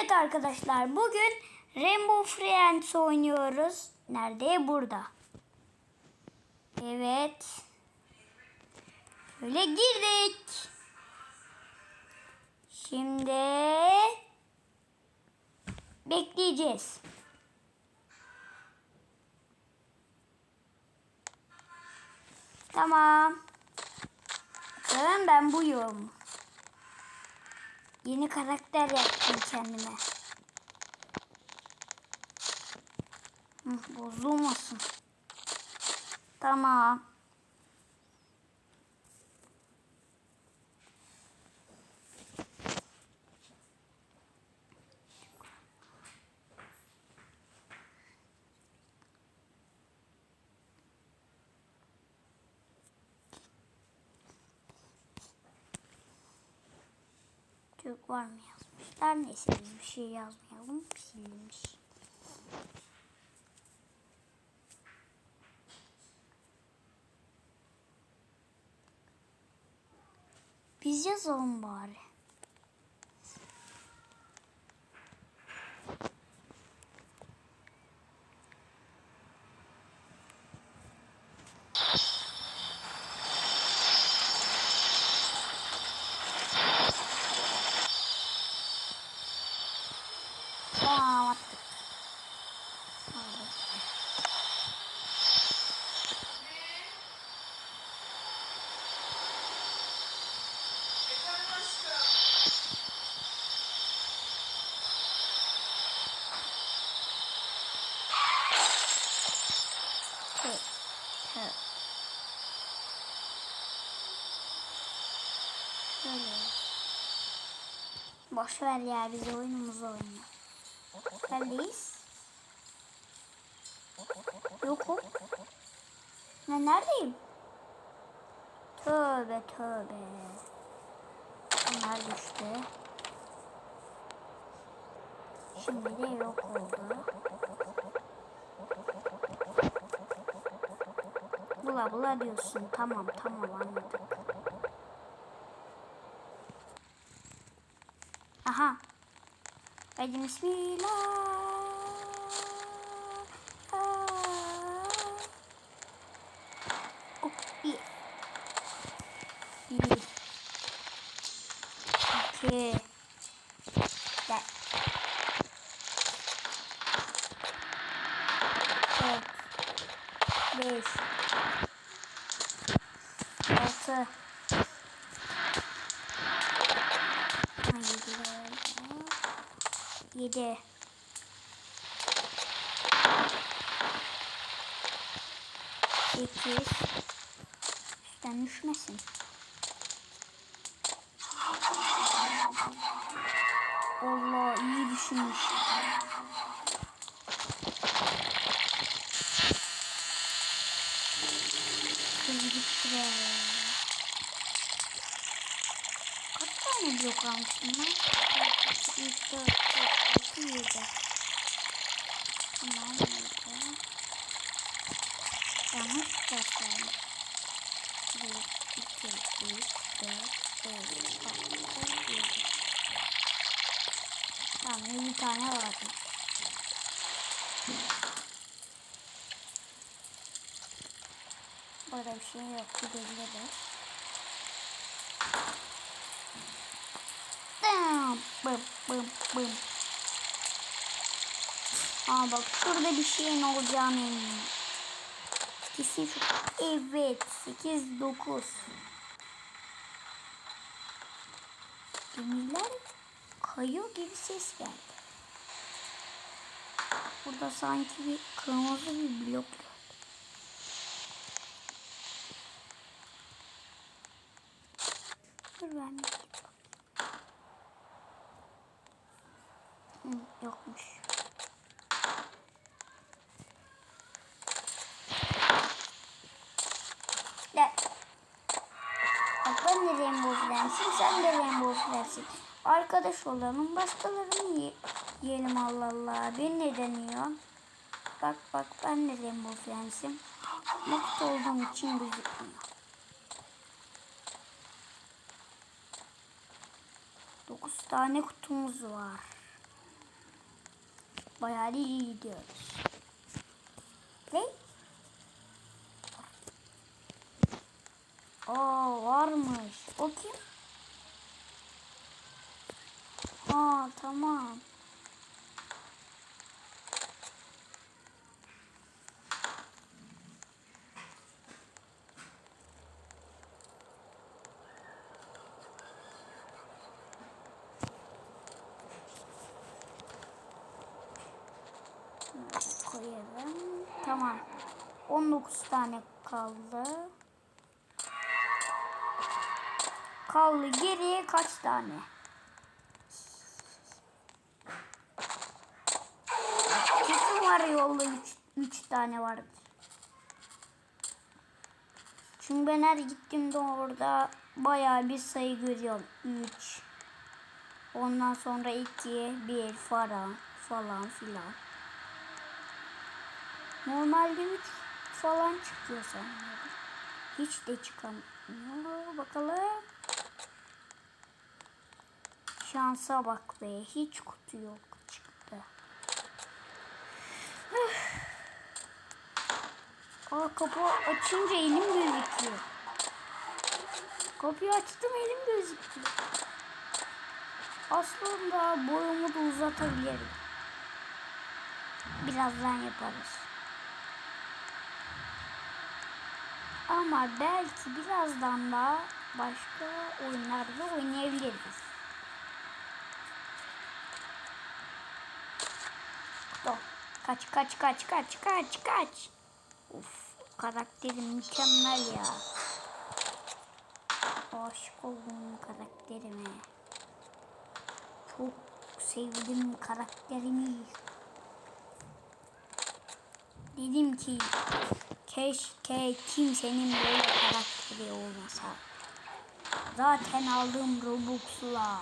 Evet arkadaşlar bugün Rainbow Friends oynuyoruz. Nerede? Burada. Evet. Şöyle girdik. Şimdi bekleyeceğiz. Tamam. Ben buyum. Yeni karakter yaptım kendime. Hı, bozulmasın. Tamam. Türk var mı yazmışlar. Neyse biz bir şey yazmayalım. Silinmiş. Biz yazalım bari. Boş ver ya biz oyunumuzu oynuyor. Neredeyiz? Yokum. Ben neredeyim? Tövbe tövbe. Bunlar düştü. Şimdi de yok oldu. Bula bula diyorsun. Tamam tamam anladım. Aha. Hadi bismillah. Oh. Bir. İki. Gel. Dört. Beş. Altı. Yedi. Sekiz. Üstten düşmesin. Allah iyi düşünmüş. Kaç tane blok almıştım ben? 3, 4, 5, 6, 7. Tamam, 7. Yanlış gösterdim. 1, 2, 3, 4, 5, 6, 7. Tamam, 7 tane vardı. Burada bir şey yok, gidebiliriz. Bım bım bım bım. Aa bak şurada bir şeyin olacağını eminim. Şu. Evet 8 9. Demirler kayıyor gibi ses geldi. Burada sanki bir kırmızı bir blok. Dur ben bir bakayım. Yokmuş. De. Bak ben de Rainbow Friends'im, sen de Rainbow Friends'in. Arkadaş olalım, başkalarını ye yiyelim Allah Allah. Beni ne deniyorsun? Bak bak ben de Rainbow Friends'im. Mutlu olduğum için gözükmüyor. 9 tane kutumuz var. Bayağı iyi gidiyoruz. Ne? Aa varmış. O kim? Aa tamam. Koyalım. Tamam. 19 tane kaldı. Kaldı geriye kaç tane? Kesin var yolda 3 tane vardır. Çünkü ben her gittiğimde orada bayağı bir sayı görüyorum. 3 Ondan sonra 2, 1 falan falan filan. Normalde 3 falan çıkıyor sanırım. Hiç de çıkamıyor. Bakalım. Şansa bak be. Hiç kutu yok çıktı. Aa kapı açınca elim gözüküyor. Kapıyı açtım elim gözüküyor. Aslında boyumu da uzatabilirim. Birazdan yaparız. Ama belki birazdan da başka oyunlarda oynayabiliriz. Dur. Kaç kaç kaç kaç kaç kaç. Uf karakterim mükemmel ya. Aşık oldum karakterime. Çok sevdim karakterimi. Dedim ki keşke kimsenin böyle karakteri olmasa. Zaten aldığım Robux'la